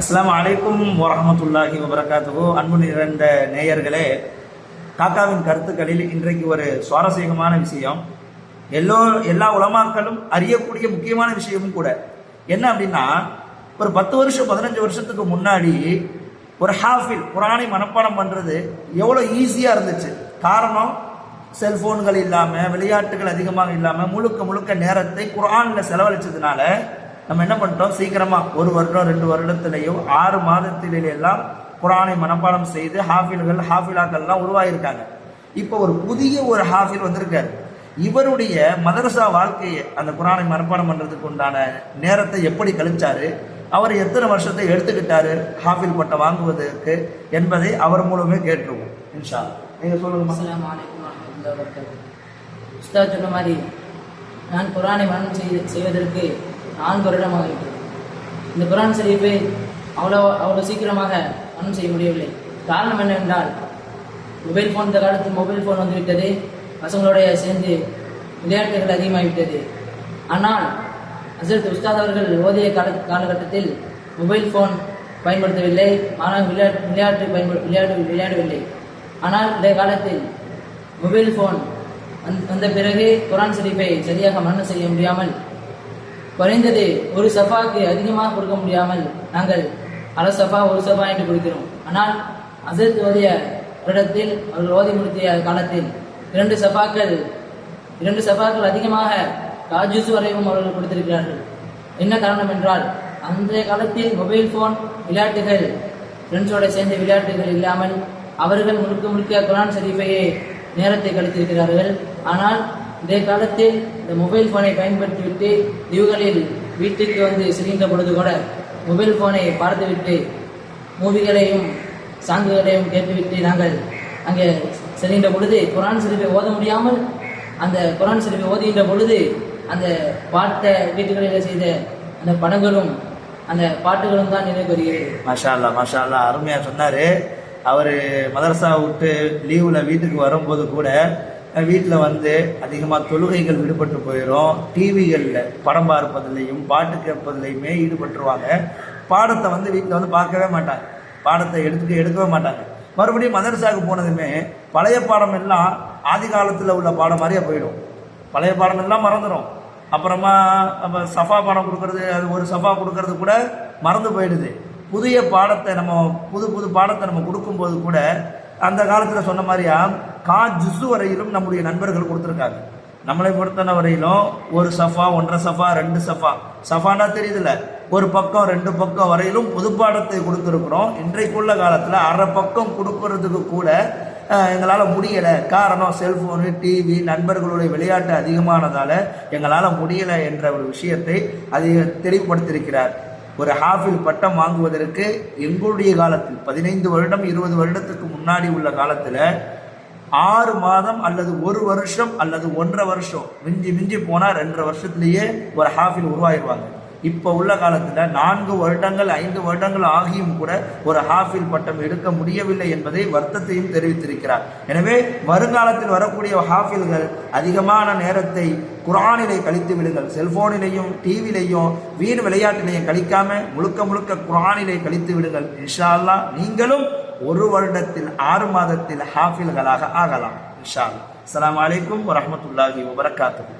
அஸ்லாம் அலைக்கும் வரமத்துல்லாஹி வபரகாத்துஹு. அன்பு நிறைந்த நேயர்களே காக்காவின் கருத்துக்களில் இன்றைக்கு ஒரு சுவாரஸ்யமான விஷயம். எல்லோ எல்லா உலமாக்களும் அறியக்கூடிய முக்கியமான விஷயமும் கூட. என்ன அப்படின்னா ஒரு பத்து வருஷம் பதினஞ்சு வருஷத்துக்கு முன்னாடி ஒரு ஹாஃபில் குரானை மனப்பாடம் பண்ணுறது எவ்வளோ ஈஸியாக இருந்துச்சு. காரணம் செல்ஃபோன்கள் இல்லாமல் விளையாட்டுகள் அதிகமாக இல்லாமல் முழுக்க முழுக்க நேரத்தை குரானில் செலவழிச்சதுனால நம்ம என்ன பண்ணிட்டோம்? சீக்கிரமாக ஒரு வருடம் ரெண்டு வருடத்திலேயோ ஆறு மாதத்திலெல்லாம் குரானை மனப்பாடம் செய்து ஹாஃபில்கள் ஹாஃபிலாக்கள்லாம் உருவாகியிருக்காங்க இப்போ ஒரு புதிய ஒரு ஹாஃபில் வந்திருக்காரு. இவருடைய மதரசா வாழ்க்கையை அந்த குரானை மனப்பாடம் பண்ணுறதுக்கு உண்டான நேரத்தை எப்படி கழிச்சாரு? அவர் எத்தனை வருஷத்தை எடுத்துக்கிட்டாரு? ஹாஃபில் பட்டம் வாங்குவதற்கு என்பதை அவர் மூலமே கேட்டுருவோம். இன்ஷா நீங்கள் சொல்லுங்க சொன்ன மாதிரி நான் குரானை மனம் செய்வதற்கு நான்கு வருடமாக விட்டது இந்த குரான் ஷரீஃபை அவ்வளோ அவ்வளோ சீக்கிரமாக மனம் செய்ய முடியவில்லை. காரணம் என்னவென்றால் மொபைல் ஃபோன் இந்த காலத்தில் மொபைல் ஃபோன் வந்துவிட்டது. பசங்களோடைய சேர்ந்து விளையாட்டுகள் அதிகமாகிவிட்டது. ஆனால் ஹசரத் உஸ்தாத் அவர்கள் ஓதிய கால காலகட்டத்தில் மொபைல் ஃபோன் பயன்படுத்தவில்லை. ஆனால் விளையாட்டு விளையாட்டு பயன்படு விளையாடு விளையாடவில்லை. ஆனால் இந்த காலத்தில் மொபைல் ஃபோன் வந்- வந்த பிறகு குரான் ஷரீஃபை சரியாக மரணம் செய்ய முடியாமல் குறைந்தது ஒரு சஃபாக்கு அதிகமாக கொடுக்க முடியாமல் நாங்கள் அரை சஃபா ஒரு சஃபா என்று கொடுக்கிறோம். ஆனால் அசத் ஓதிய வருடத்தில் அவர்கள் ஓதி முடித்திய காலத்தில் இரண்டு சஃபாக்கள் இரண்டு சஃபாக்கள் அதிகமாக ராஜூஸ் வரையும் அவர்கள் கொடுத்திருக்கிறார்கள். என்ன காரணம் என்றால் அந்த காலத்தில் மொபைல் ஃபோன் விளையாட்டுகள் ஃப்ரெண்ட்ஸோட சேர்ந்த விளையாட்டுகள் இல்லாமல் அவர்கள் முழுக்க முழுக்க குரான் ஷரீஃபையே நேரத்தை கழித்திருக்கிறார்கள். ஆனால் இந்த காலத்தில் இந்த மொபைல் ஃபோனை பயன்படுத்திவிட்டு லீவுகளில் வீட்டுக்கு வந்து செல்கின்ற பொழுது கூட மொபைல் ஃபோனை பார்த்துவிட்டு மூவிகளையும் சாங்குகளையும் கேட்டுவிட்டு நாங்கள் அங்கே செல்கின்ற பொழுது குரான் ஷரீஃபை ஓத முடியாமல் அந்த குரான் ஷரீஃபை ஓதுகின்ற பொழுது அந்த பார்த்த வீட்டுகளில் செய்த அந்த படங்களும் அந்த பாட்டுகளும் தான் நினைவு வருகிறது. மாஷா அல்லா மாஷா அல்லா அருமையாக சொன்னார். அவர் மதரசா விட்டு லீவில் வீட்டுக்கு வரும்போது கூட வீட்டில் வந்து அதிகமாக தொழுகைகள் விடுபட்டு போயிடும் டிவிகளில் படம் பார்ப்பதிலையும் பாட்டு கேட்பதிலையுமே ஈடுபட்டுருவாங்க. பாடத்தை வந்து வீட்டில் வந்து பார்க்கவே மாட்டாங்க. பாடத்தை எடுத்துக்க எடுக்கவே மாட்டாங்க. மறுபடியும் மதரசாவுக்கு போனதுமே பழைய பாடம் எல்லாம் ஆதி காலத்தில் உள்ள பாடம் மாதிரியே போயிடும். பழைய பாடம் எல்லாம் மறந்துடும் அப்புறமா அப்போ சஃபா பாடம் கொடுக்கறது அது ஒரு சஃபா கொடுக்கறது கூட மறந்து போயிடுது. புதிய பாடத்தை நம்ம புது புது பாடத்தை நம்ம கொடுக்கும்போது கூட அந்த காலத்தில் சொன்ன மாதிரியா? கா ஜுசு வரையிலும் நம்முடைய நண்பர்கள் கொடுத்துருக்காங்க. நம்மளை பொறுத்தன வரையிலும் ஒரு சஃபா ஒன்றரை சஃபா ரெண்டு சஃபா. சஃபானா தெரியுதுல்ல? ஒரு பக்கம் ரெண்டு பக்கம் வரையிலும் புதுப்பாடத்தை கொடுத்துருக்குறோம். இன்றைக்குள்ள காலத்தில் அரை பக்கம் கொடுக்கறதுக்கு கூட எங்களால் முடியலை. காரணம் செல்ஃபோனு டிவி நண்பர்களுடைய விளையாட்டு அதிகமானதால் எங்களால் முடியலை என்ற ஒரு விஷயத்தை அதிக தெளிவுபடுத்தியிருக்கிறார். ஒரு ஹாஃபில் பட்டம் வாங்குவதற்கு எங்களுடைய காலத்தில் பதினைந்து வருடம் இருபது வருடத்துக்கு முன்னாடி உள்ள காலத்தில் ஆறு மாதம் அல்லது ஒரு வருஷம் அல்லது ஒன்றரை வருஷம் மிஞ்சி மிஞ்சி போனால் ரெண்டரை வருஷத்துலேயே ஒரு ஹாஃபில் உருவாயிடுவாங்க இப்போ உள்ள காலத்தில் நான்கு வருடங்கள் ஐந்து வருடங்கள் ஆகியும் கூட ஒரு ஹாஃபில் பட்டம் எடுக்க முடியவில்லை என்பதை வருத்தத்தையும் தெரிவித்திருக்கிறார். எனவே வருங்காலத்தில் வரக்கூடிய ஹாஃபில்கள் அதிகமான நேரத்தை குரானிலே கழித்து விடுங்கள். செல்போனிலையும் டிவிலையும் வீண் விளையாட்டிலையும் கழிக்காம முழுக்க முழுக்க குரானிலே கழித்து விடுங்கள். இன்ஷா நீங்களும் ஒரு வருடத்தில் ஆறு மாதத்தில் ஹாஃபில்களாக ஆகலாம். இன்ஷா அல்லாஹ் அஸ்ஸலாமு அலைக்கும் வரஹ்மத்துல்லாஹி வபரகாத்துஹு.